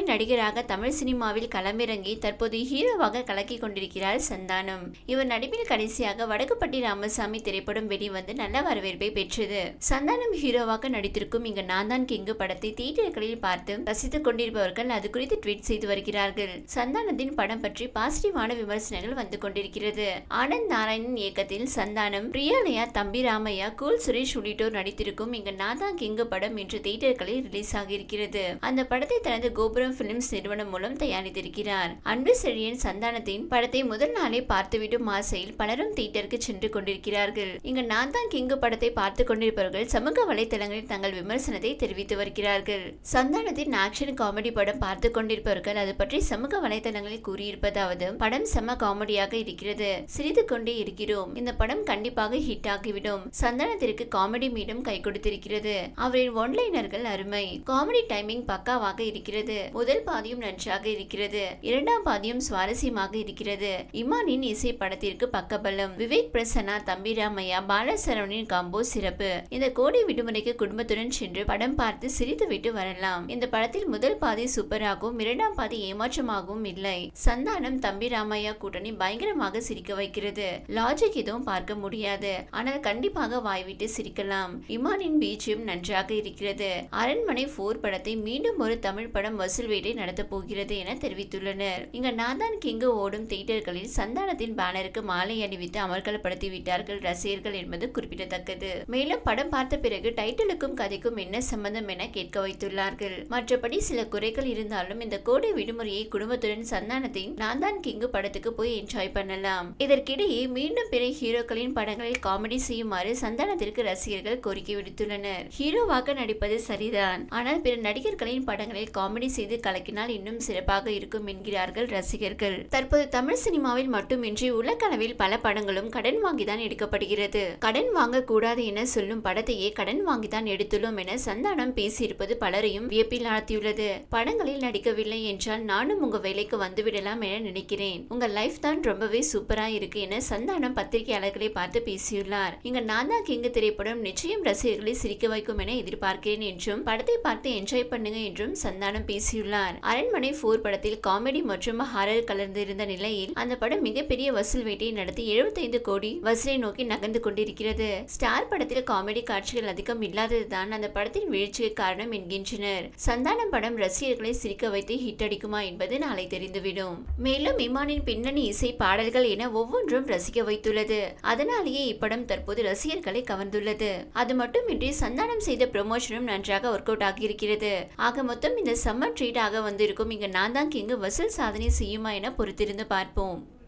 முன்னணி நடிகராக தமிழ் சினிமாவில் களமிறங்கி தற்போது ஹீரோவாக கலக்கி கொண்டிருக்கிறார் சந்தானம். இவர் நடிப்பில் கடைசியாக வடக்குப்பட்டி ராமசாமி திரைப்படம் வெளிவந்து நல்ல வரவேற்பை பெற்றது. சந்தானம் ஹீரோவாக நடித்திருக்கும் இங்கு நான்தான் கிங்கு படத்தை தியேட்டர்களில் பார்த்து ரசித்துக் கொண்டிருப்பவர்கள் அது குறித்து ட்வீட் செய்து வருகிறார்கள். சந்தானத்தின் படம் பற்றி பாசிட்டிவான விமர்சனங்கள் வந்து கொண்டிருக்கிறது. ஆனந்த் நாராயணன் இயக்கத்தில் சந்தானம் பிரியாலயா தம்பி ராமையா கூல் சுரேஷ் உள்ளிட்டோர் நடித்திருக்கும் இங்கு நான் கிங்கு படம் இன்று தியேட்டர்களில் ரிலீஸ் ஆகியிருக்கிறது அந்த படத்தை தனது கோபுரம் செல்வம் பிலிம்ஸ் நிறுவனம் மூலம் தயாரித்திருக்கிறார். அன்பு செழியன் சந்தானத்தின் படத்தை முதல் நாளே பார்த்துவிடும் ஆசையில் பலரும் தியேட்டருக்கு சென்று கொண்டிருக்கிறார்கள். இங்கு நான் தான் கிங்கு படத்தை பார்த்து கொண்டிருப்பவர்கள் சமூக வலைதளங்களில் தங்கள் விமர்சனத்தை தெரிவித்து வருகிறார்கள். சந்தானத்தின் ஆக்ஷன் காமெடி படம் பார்த்து கொண்டிருப்பவர்கள் அது பற்றி சமூக வலைதளங்களில் கூறியிருப்பதாவது படம் செம காமெடியாக இருக்கிறது. சிரித்து கொண்டே இருக்கிறோம். இந்த படம் கண்டிப்பாக ஹிட் ஆகிவிடும். சந்தானத்திற்கு காமெடி மீண்டும் கை கொடுத்திருக்கிறது. அவரின் ஒன்லைனர்கள் அருமை. காமெடி டைமிங் பக்காவாக இருக்கிறது. முதல் பாதியும் நன்றாக இருக்கிறது. இரண்டாம் பாதியும் சுவாரஸ்யமாக இருக்கிறது. இமானின் இசை படத்திற்கு பக்கபலம். விவேக் பிரசன்னா தம்பிராமையா பாலசரவனின் காம்போ சிறப்பு. இந்த கோடை விடுமுறைக்கு குடும்பத்துடன் சென்று படம் பார்த்து சிரித்துவிட்டு வரலாம். இந்த படத்தில் முதல் பாதி சூப்பராகவும் இரண்டாம் பாதி ஏமாற்றமாகவும் இல்லை. சந்தானம் தம்பிராமையா கூட்டணி பயங்கரமாக சிரிக்க வைக்கிறது. லாஜிக் எதுவும் பார்க்க முடியாது. ஆனால் கண்டிப்பாக வாய்விட்டு சிரிக்கலாம். இமானின் பீச்சும் நன்றாக இருக்கிறது. அரண்மனை போர் படத்தை மீண்டும் ஒரு தமிழ் படம் வசூல் வேட்டை நடத்தப் போகிறது என தெரிவித்துள்ளனர். இங்கு நாதான் கிங்கு ஓடும் தியேட்டர்களில் சந்தானத்தின் பேனருக்கு மாலை அணிவித்து அமர்களப்படுத்திவிட்டார்கள் ரசிகர்கள் என்பது குறிப்பிடத்தக்கது. மேலும் படம் பார்த்த பிறகு டைட்டிலுக்கும் கதைக்கும் என்ன சம்பந்தம் என கேட்க வைத்துள்ளார்கள். மற்றபடி சில குறைகள் இருந்தாலும் இந்த கோடை விடுமுறையை குடும்பத்துடன் சந்தானத்தின் நாந்தான் கிங்கு படத்துக்கு போய் என்ஜாய் பண்ணலாம். இதற்கிடையே மீண்டும் பிற ஹீரோக்களின் படங்களில் காமெடி செய்யுமாறு சந்தானத்திற்கு ரசிகர்கள் கோரிக்கை விடுத்துள்ளனர். ஹீரோவாக நடிப்பது சரிதான். ஆனால் பிற நடிகர்களின் படங்களில் காமெடி செய்து கலக்கினால் இன்னும் சிறப்பாக இருக்கும் என்கிறார்கள் ரசிகர்கள். தற்போது தமிழ் சினிமாவில் மட்டுமின்றி உலகளவில் பல படங்களும் கடன் வாங்கிதான் எடுக்கப்படுகிறது. கடன் வாங்கக்கூடாது என சொல்லும் படத்தையே கடன் வாங்கிதான் எடுத்துள்ளோம் என சந்தானம் பேசியிருப்பது பலரையும் வியப்பில் ஆழ்த்தியுள்ளது. படங்களில் நடிக்கவில்லை என்றால் நானும் உங்க வேலைக்கு வந்துவிடலாம் என நினைக்கிறேன். உங்க லைஃப் தான் ரொம்பவே சூப்பரா இருக்கு என சந்தானம் பத்திரிகையாளர்களை பார்த்து பேசியுள்ளார். இங்க நான் கிங்கு திரைப்படம் நிச்சயம் ரசிகர்களை சிரிக்க வைக்கும் என எதிர்பார்க்கிறேன் என்றும் படத்தை பார்த்து என்ஜாய் பண்ணுங்க என்றும் சந்தானம் பேசியுள்ளார். அரண்மனை ஃபோர் படத்தில் காமெடி மற்றும் ஹாரர் கலந்திருந்த நிலையில் அந்த படம் மிகப்பெரிய வசூல் வேட்டையை நடத்தி 75 கோடி வசூலை நோக்கி நகர்ந்து கொண்டிருக்கிறது. ஸ்டார் படத்தில் காமெடி காட்சிகள் அதிகம் இல்லாததுதான் அந்த படத்தின் வீழ்ச்சிக்கு காரணம் என்கின்றனர். சந்தானம் படம் ரசிகர்களை சிரிக்க வைத்து ஹிட் அடிக்குமா என்பது நாளை தெரிந்துவிடும். மேலும் இமானின் பின்னணி இசை பாடல்கள் என ஒவ்வொன்றும் ரசிக்க வைத்துள்ளது. அதனாலேயே இப்படம் தற்போது ரசிகர்களை கவர்ந்துள்ளது. அது மட்டுமின்றி சந்தானம் செய்த ப்ரமோஷனும் நன்றாக ஒர்க் அவுட் ஆகியிருக்கிறது. ஆக மொத்தம் இந்த சம்மர் ட்ரீட் ஆக வந்திருக்கும். இங்கே நான் தான் கிங்கு. வசூல் சாதனை செய்யுமா என பொறுத்திருந்து பார்ப்போம்.